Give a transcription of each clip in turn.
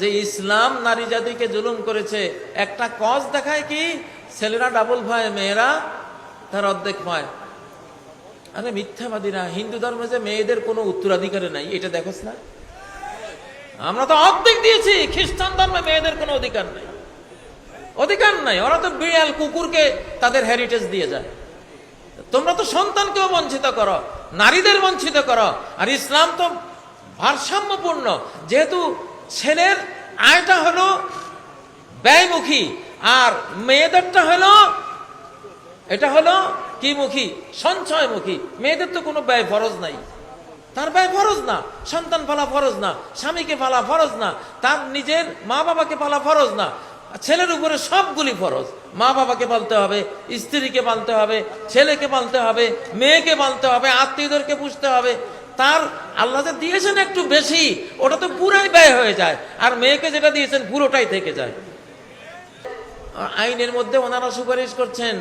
যে ইসলাম নারী জাতিকে জুলুম করেছে, একটা কজ দেখায় কি? ছেলেরা ডাবল ভয়, মেয়েরা তার অর্ধেক ভয়। আরে মিথ্যাবাদীরা, হিন্দু ধর্মে যে মেয়েদের কোনো উত্তরাধিকারে নাই, এটা দেখোস না? আমরা তো অর্ধেক দিয়েছি, খ্রিস্টান ধর্মে মেয়েদের কোনো অধিকার নাই। অধিকার নাই, ওরা তো বিড়াল, কুকুরকে তাদের হেরিটেজ দিয়ে যায়। তোমরা তো সন্তানকেও বঞ্চিত করো, নারীদের বঞ্চিত করো, আর ইসলাম তো ভারসাম্যপূর্ণ। যেহেতু ছেলের আয়টা হলো ব্যয়মুখী, আর মেয়েদেরটা হলো, এটা হলো কি মুখী? সঞ্চয়মুখী। মেয়েদের তো কোনো ব্যয় ফরজ নাই। তার ব্যয় ফরজ না। সন্তান পালা ফরজ না। স্বামীকে পালা ফরজ না। তার নিজের মা বাবাকে পালা ফরজ না। ছেলের উপরে সবগুলি ফরজ। মা বাবাকে পালতে হবে, স্ত্রীকে পালতে হবে, ছেলেকে পালতে হবে, মেয়েকে পালতে হবে, আত্মীয়দেরকে পুষতে হবে। তার আল্লাহ দিয়েছেন একটু বেশি, ওটা তো পুরাই ব্যয় হয়ে যায়। আর মেয়েকে যেটা দিয়েছেন পুরোটাই থেকে যায়। আইনের মধ্যে ওনারা সুপারিশ করছেন,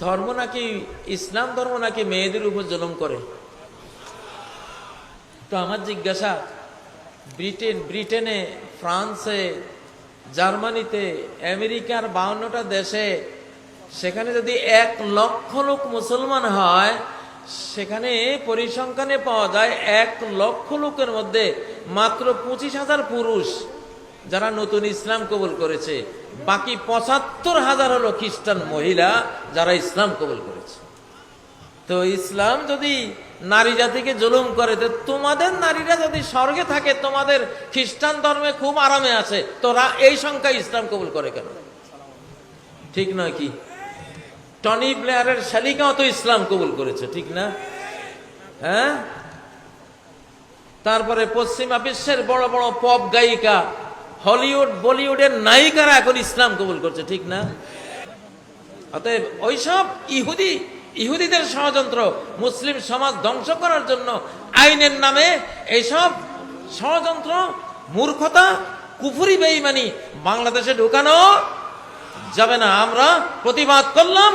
ধর্ম নাকি ইসলাম ধর্ম নাকি মেয়েদের উপর জলম করে? তো আমার জিজ্ঞাসা, ব্রিটেন, ব্রিটেনে, ফ্রান্সে, জার্মানিতে, আমেরিকার বাউন্নটা দেশে, সেখানে যদি এক লক্ষ লোক মুসলমান হয় সেখানে পরিসংখ্যানে পাওয়া যায় এক লক্ষ লোকের মধ্যে মাত্র পঁচিশ হাজার পুরুষ যারা নতুন ইসলাম কবুল করেছে। বাকি পঁচাত্তর হাজার হলো খ্রিস্টান মহিলা যারা ইসলাম কবুল করেছে। তো ইসলাম যদি নারী জাতিকে জুলুম করে, তো তোমাদের নারীরা যদি স্বর্গে থাকে, তোমাদের খ্রিস্টান ধর্মে খুব আরামে আছে, তোরা এই সংখ্যা ইসলাম কবুল করে কেন? ঠিক নয় কি? টনি প্লেয়ারের শালিকাও তো ইসলাম কবুল করেছে, ঠিক না? হ্যাঁ? তারপরে পশ্চিমা বিশ্বের বড় বড় পপ গায়িকা, হলিউড, বলিউডের নায়িকারা এখন ইসলাম কবুল করছে, ঠিক না? অতএব ওইসব ইহুদি, ইহুদিদের ষড়যন্ত্র মুসলিম সমাজ ধ্বংস করার জন্য আইনের নামে এইসব ষড়যন্ত্র, মূর্খতা, কুফুরি বেইমানি বাংলাদেশে ঢুকানো যাবে না। আমরা প্রতিবাদ করলাম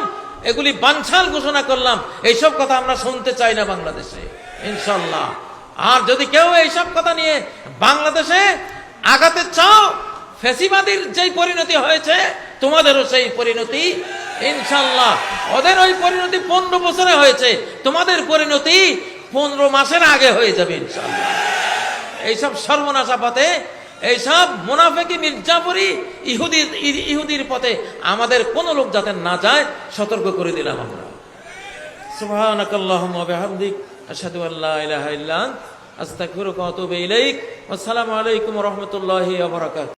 এগুলি বাঞ্ছাল ঘোষণা করলাম। এইসব কথা আমরা শুনতে চাই না বাংলাদেশে। ইনশাল্লাহ আর যদি কেউ এইসব কথা নিয়ে বাংলাদেশে আগাতে চাও, ফেসিবাদীর যেই পরিণতি হয়েছে, তোমাদেরও সেই পরিণতি ইনশাল্লাহ ওদের ওই পরিণতি পনেরো বছরে হয়েছে। তোমাদের পরিণতি পনেরো মাসের আগে হয়ে যাবে ইনশাল্লাহ এইসব সর্বনাশা পথে এইসব মুনাফেকি মির্জাপুরি ইহুদি ইহুদির পথে আমাদের কোন লোক যাতে না যায় সতর্ক করে দিলাম আমরা سبحانك اللهم وبحمدك أشهد أن لا إله إلا أنت أستغفرك وأتوب إليك والسلام عليكم ورحمة الله وبركاته